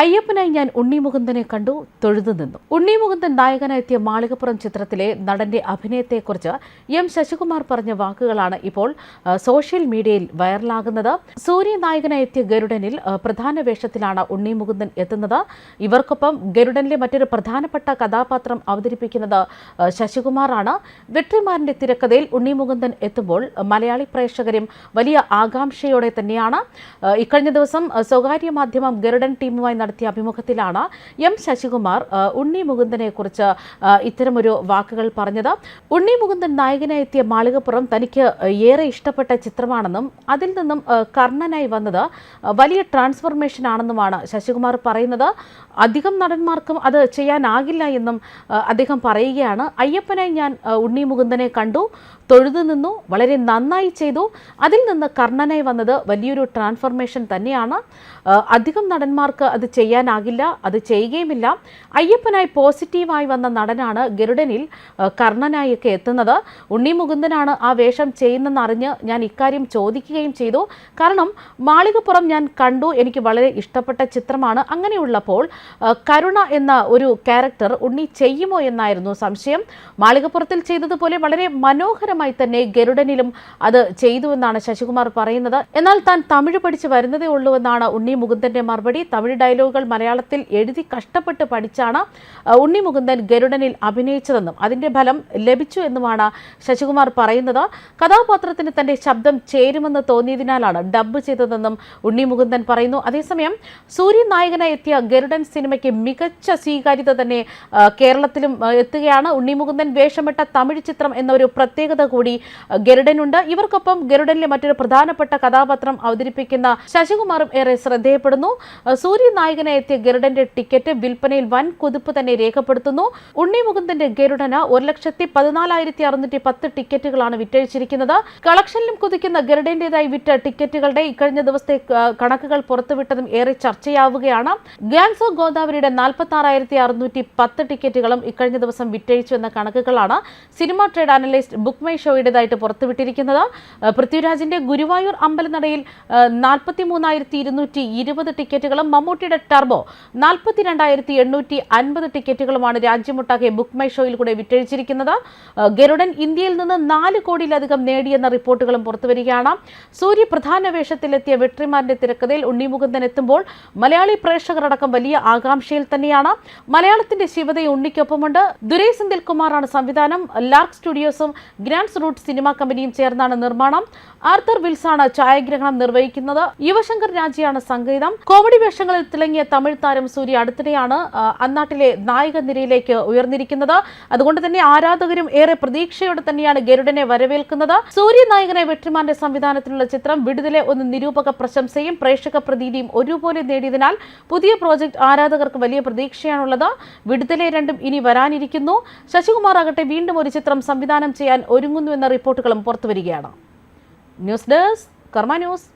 അയ്യപ്പനായി ഞാൻ ഉണ്ണി മുകുന്ദനെ കണ്ടു തൊഴുതു നിന്നു. ഉണ്ണി മുകുന്ദൻ നായകനെത്തിയ മാളികപ്പുറം ചിത്രത്തിലെ നടന്റെ അഭിനയത്തെക്കുറിച്ച് എം ശശികുമാർ പറഞ്ഞ വാക്കുകളാണ് ഇപ്പോൾ സോഷ്യൽ മീഡിയയിൽ വൈറലാകുന്നത്. സൂര്യ നായകനായി എത്തിയ ഗരുഡനിൽ പ്രധാന വേഷത്തിലാണ് ഉണ്ണി മുകുന്ദൻ എത്തുന്നത്. ഇവർക്കൊപ്പം ഗരുഡനിലെ മറ്റൊരു പ്രധാനപ്പെട്ട കഥാപാത്രം അവതരിപ്പിക്കുന്നത് ശശികുമാറാണ്. വെട്രിമാറിന്റെ തിരക്കഥയിൽ ഉണ്ണി മുകുന്ദൻ എത്തുമ്പോൾ മലയാളി പ്രേക്ഷകരും വലിയ ആകാംക്ഷയോടെ തന്നെയാണ്. ഇക്കഴിഞ്ഞ ദിവസം സ്വകാര്യ മാധ്യമം ഗരുഡൻ ടീമുമായി നടത്തിയ അഭിമുഖത്തിലാണ് എം ശശികുമാർ ഉണ്ണി മുകുന്ദനെ കുറിച്ച് ഇത്തരമൊരു വാക്കുകൾ പറഞ്ഞത്. ഉണ്ണി മുകുന്ദൻ നായകനായി എത്തിയ മാളികപ്പുറം തനിക്ക് ഏറെ ഇഷ്ടപ്പെട്ട ചിത്രമാണെന്നും അതിൽ നിന്നും കർണനായി വന്നത് വലിയ ട്രാൻസ്ഫോർമേഷൻ ആണെന്നുമാണ് ശശികുമാർ പറയുന്നത്. അധികം നടന്മാർക്കും അത് ചെയ്യാനാകില്ല എന്നും അദ്ദേഹം പറയുകയാണ്. അയ്യപ്പനായി ഞാൻ ഉണ്ണി മുകുന്ദനെ കണ്ടു തൊഴുതു നിന്നു വളരെ നന്നായി ചെയ്തു. അതിൽ നിന്ന് കർണനായി വന്നത് വലിയൊരു ട്രാൻസ്ഫോർമേഷൻ തന്നെയാണ്. അധികം നടന്മാർക്ക് അത് ചെയ്യാനാകില്ല അത് ചെയ്യുകയുമില്ല. അയ്യപ്പനായി പോസിറ്റീവായി വന്ന നടനാണ് ഗരുഡനിൽ കർണനായി കർണനായൊക്കെ എത്തുന്നത്. ഉണ്ണി മുകുന്ദനാണ് ആ വേഷം ചെയ്യുന്നതെന്നറിഞ്ഞ് ഞാൻ ഇക്കാര്യം ചോദിക്കുകയും ചെയ്തു. കാരണം മാളികപ്പുറം ഞാൻ കണ്ടു എനിക്ക് വളരെ ഇഷ്ടപ്പെട്ട ചിത്രമാണ്. അങ്ങനെയുള്ളപ്പോൾ കരുണ എന്ന ഒരു ക്യാരക്ടർ ഉണ്ണി ചെയ്യുമോ എന്നായിരുന്നു സംശയം. മാളികപ്പുറത്തിൽ ചെയ്തതുപോലെ വളരെ മനോഹരമായി തന്നെ ഗരുഡനിലും അത് ചെയ്തു എന്നാണ് ശശികുമാർ പറയുന്നത്. എന്നാൽ താൻ തമിഴ് പഠിച്ച് വരുന്നതേ ഉള്ളൂ എന്നാണ് ഉണ്ണി മുകുന്ദന്റെ മറുപടി. തമിഴ് ഡയലോഗുകൾ മലയാളത്തിൽ എഴുതി കഷ്ടപ്പെട്ട് പഠിച്ചാണ് ഉണ്ണി മുകുന്ദൻ ഗരുഡനിൽ അഭിനയിച്ചതെന്നും അതിന്റെ ഫലം ലഭിച്ചു എന്നുമാണ് ശശികുമാർ പറയുന്നത്. കഥാപാത്രത്തിന് തന്റെ ശബ്ദം ചേരുമെന്ന് തോന്നിയതിനാലാണ് ഡബ്ബ് ചെയ്തതെന്നും ഉണ്ണി മുകുന്ദൻ പറയുന്നു. അതേസമയം സൂര്യൻ നായകനായി എത്തിയ ഗരുഡൻ സിനിമയ്ക്ക് മികച്ച സ്വീകാര്യത തന്നെ കേരളത്തിലും എത്തുകയാണ്. ഉണ്ണി മുകുന്ദൻ വേഷമിട്ട തമിഴ് ചിത്രം എന്നൊരു പ്രത്യേകത കൂടി ഗരുഡനുണ്ട്. ഇവർക്കൊപ്പം ഗരുഡനിലെ മറ്റൊരു പ്രധാനപ്പെട്ട കഥാപാത്രം അവതരിപ്പിക്കുന്ന ശശികുമാറും ഏറെ ശ്രദ്ധേയപ്പെടുന്നു. സൂര്യ സൂര്യൻ നായകനായി എത്തിയ ഗരുഡന്റെ ടിക്കറ്റ് വിൽപ്പനയിൽ വൻ കുതിപ്പ് തന്നെ രേഖപ്പെടുത്തുന്നു. ഉണ്ണി മുകുന്ദന്റെ ഗരുഡന് ഒരു ലക്ഷത്തി പതിനാലായിരത്തി അറുന്നൂറ്റി പത്ത് ടിക്കറ്റുകളാണ് വിറ്റഴിച്ചിരിക്കുന്നത്. കളക്ഷനിലും കുതിക്കുന്ന ഗരുഡന്റേതായി വിറ്റ ടിക്കറ്റുകളുടെ ഇക്കഴിഞ്ഞ ദിവസത്തെ കണക്കുകൾ പുറത്തുവിട്ടതും ഏറെ ചർച്ചയാവുകയാണ്. ഗാങ്സ് ഓഫ് ഗോദാവരിയുടെ നാൽപ്പത്തി അറുന്നൂറ്റി പത്ത് ടിക്കറ്റുകളും ഇക്കഴിഞ്ഞ ദിവസം വിറ്റഴിച്ചു എന്ന കണക്കുകളാണ് cinema trade analyst book my ഷോയുടേതായിട്ട് പുറത്തുവിട്ടിരിക്കുന്നത്. പൃഥ്വിരാജിന്റെ ഗുരുവായൂർ അമ്പലനടയിൽ നാൽപ്പത്തി മൂന്നായിരത്തി ഇരുന്നൂറ്റി ഇരുപത് ടിക്കറ്റുകളും മമ്മൂട്ടിയുടെ ടർബോ നാൽപ്പത്തി രണ്ടായിരത്തി എണ്ണൂറ്റി അൻപത് ടിക്കറ്റുകളുമാണ് രാജ്യമൊട്ടാകെ ബുക്ക് മൈ ഷോയിൽ കൂടെ വിറ്റഴിച്ചിരിക്കുന്നത് ഗരുഡൻ ഇന്ത്യയിൽ നിന്ന് നാല് കോടിയിലധികം നേടിയെന്ന റിപ്പോർട്ടുകളും പുറത്തുവരികയാണ്. സൂര്യ പ്രധാന വേഷത്തിലെത്തിയ വെട്രിമാരുടെ തിരക്കഥയിൽ ഉണ്ണിമുകുന്ദൻ എത്തുമ്പോൾ മലയാളി പ്രേക്ഷകരടക്കം വലിയ ആകാംക്ഷയിൽ തന്നെയാണ്. മലയാളത്തിന്റെ ശിവതയെ ഉണ്ണിക്കൊപ്പമുണ്ട്. ദുരൈ സെന്തിൽ കുമാറാണ് സംവിധാനം. ലാർക്ക് സ്റ്റുഡിയോസും ഗ്രാൻഡ്സ് റൂട്ട് സിനിമാ കമ്പനിയും ചേർന്നാണ് നിർമ്മാണം. ആർത്തർ വിൽസാണ് ഛായാഗ്രഹണം നിർവഹിക്കുന്നത്. യുവശങ്കർ രാജയാണ് സംഗീതം. കോമഡി വേഷങ്ങളിൽ തിളങ്ങിയ തമിഴ് താരം സൂര്യ അടുത്തിടെയാണ് അന്നാട്ടിലെ നായക നിരയിലേക്ക് ഉയർന്നിരിക്കുന്നത്. അതുകൊണ്ട് തന്നെ ആരാധകരും ഏറെ പ്രതീക്ഷയോടെ തന്നെയാണ് ഗരുഡനെ വരവേൽക്കുന്നത്. സൂര്യ നായകനെ വെട്രിമാന്റെ സംവിധാനത്തിലുള്ള ചിത്രം വിടുതലെ ഒന്ന് നിരൂപക പ്രശംസയും പ്രേക്ഷക പ്രതീതിയും ഒരുപോലെ നേടിയതിനാൽ പുതിയ പ്രോജക്ട് ആരാധകർക്ക് വലിയ പ്രതീക്ഷയാണുള്ളത്. വിടുതലെ രണ്ടും ഇനി വരാനിരിക്കുന്നു. ശശികുമാർ ആകട്ടെ വീണ്ടും ഒരു ചിത്രം സംവിധാനം ചെയ്യാൻ ഒരുങ്ങുന്നുവെന്ന റിപ്പോർട്ടുകളും പുറത്തുവരികയാണ്. News desk Karma news.